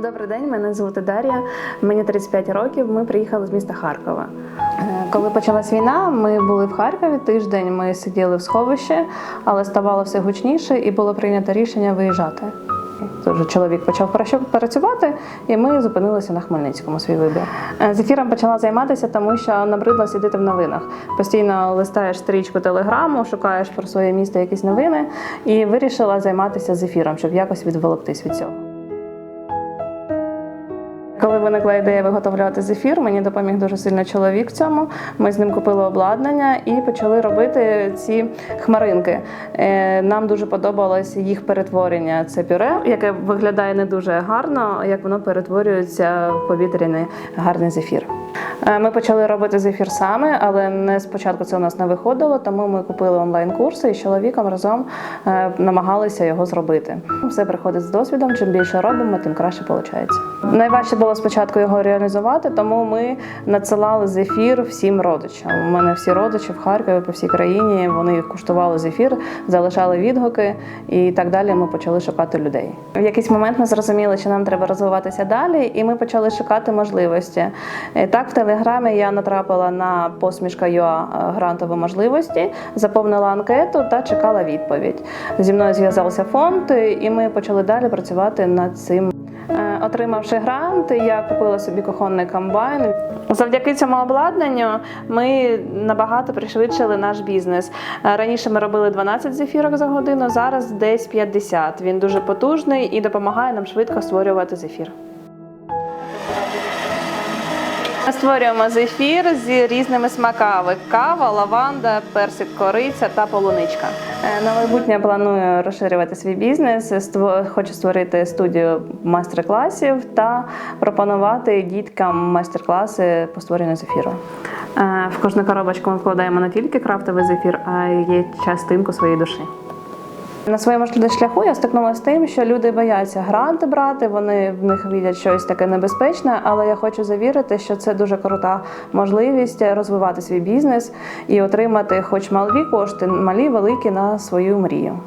Добрий день, мене звати Дар'я. Мені 35 років. Ми приїхали з міста Харкова. Е, Коли почалась війна, ми були в Харкові тиждень. Ми сиділи в сховищі, але ставало все гучніше, і було прийнято рішення виїжджати. Тож чоловік почав працювати, і ми зупинилися на Хмельницькому свій вибір. Е, З ефіром почала займатися, тому що набридло сидіти в новинах. Постійно листаєш стрічку телеграму, шукаєш про своє місто якісь новини, і вирішила займатися з ефіром, щоб якось відволіктись від цього. Коли виникла ідея виготовляти зефір, мені допоміг дуже сильно чоловік в цьому. Ми з ним купили обладнання і почали робити ці хмаринки. Е, Нам дуже подобалось їх перетворення. Це пюре, яке виглядає не дуже гарно, як воно перетворюється в повітряний гарний зефір. Е, Ми почали робити зефір саме, але не спочатку це у нас не виходило, тому ми купили онлайн-курси і з чоловіком разом е, намагалися його зробити. Все приходить з досвідом. Чим більше робимо, тим краще виходить. Найважче було спочатку його реалізувати, тому ми надсилали зефір всім родичам. У мене всі родичі в Харкові по всій країні. Вони куштували зефір, залишали відгуки, і так далі. Ми почали шукати людей. В якийсь момент ми зрозуміли, що нам треба розвиватися далі, і ми почали шукати можливості. Е, Так, в телеграмі я натрапила на посмішка ЮА грантові можливості, заповнила анкету та чекала відповідь. Зі мною зв'язався фонд, і ми почали далі працювати над цим. Е, Отримавши грант, я купила собі кухонний комбайн. Завдяки цьому обладнанню ми набагато пришвидшили наш бізнес. Е, Раніше ми робили 12 зефірок за годину, зараз десь 50. Він дуже потужний і допомагає нам швидко створювати зефір. Ми створюємо зефір з різними смаками: кава, лаванда, персик, кориця та полуничка. Е, На майбутнє планую розширювати свій бізнес. Хочу створити студію майстер-класів та пропонувати діткам майстер-класи по створенню зефіру. Е, В кожну коробочку ми вкладаємо не тільки крафтовий зефір, а й є частинку своєї душі. На своєму шляху я стикнулася з тим, що люди бояться гранти брати, вони в них видять щось таке небезпечне, але я хочу завірити, що це дуже крута можливість розвивати свій бізнес і отримати хоч малі кошти, малі великі на свою мрію.